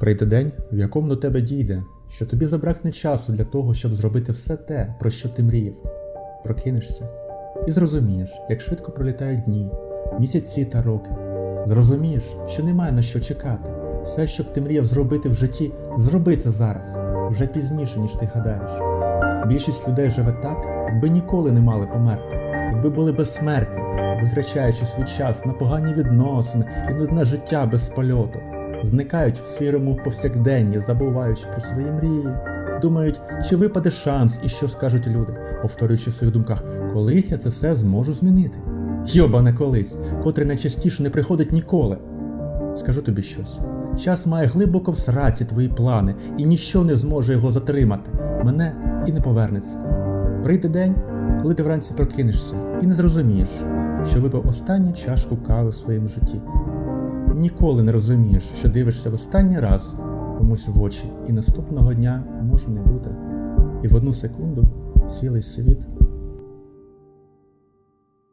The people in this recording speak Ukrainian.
Прийде день, в якому до тебе дійде, що тобі забракне часу для того, щоб зробити все те, про що ти мріяв. Прокинешся і зрозумієш, як швидко пролітають дні, місяці та роки. Зрозумієш, що немає на що чекати. Все, що б ти мріяв зробити в житті, зроби це зараз, вже пізніше, ніж ти гадаєш. Більшість людей живе так, якби ніколи не мали померти, якби були безсмертні, витрачаючи свій час на погані відносини і нудне життя без польоту, зникають в сірому повсякденні, забуваючи про свої мрії, думають, чи випаде шанс і що скажуть люди, повторюючи в своїх думках, колись я це все зможу змінити. Йобане колись, котре найчастіше не приходить ніколи. Скажу тобі щось. Час має глибоко в сраці твої плани, і ніщо не зможе його затримати. Мене і не повернеться. Прийде день, коли ти вранці прокинешся і не зрозумієш, що випив останню чашку кави в своєму житті. Ніколи не розумієш, що дивишся в останній раз комусь в очі, і наступного дня може не бути. І в одну секунду цілий світ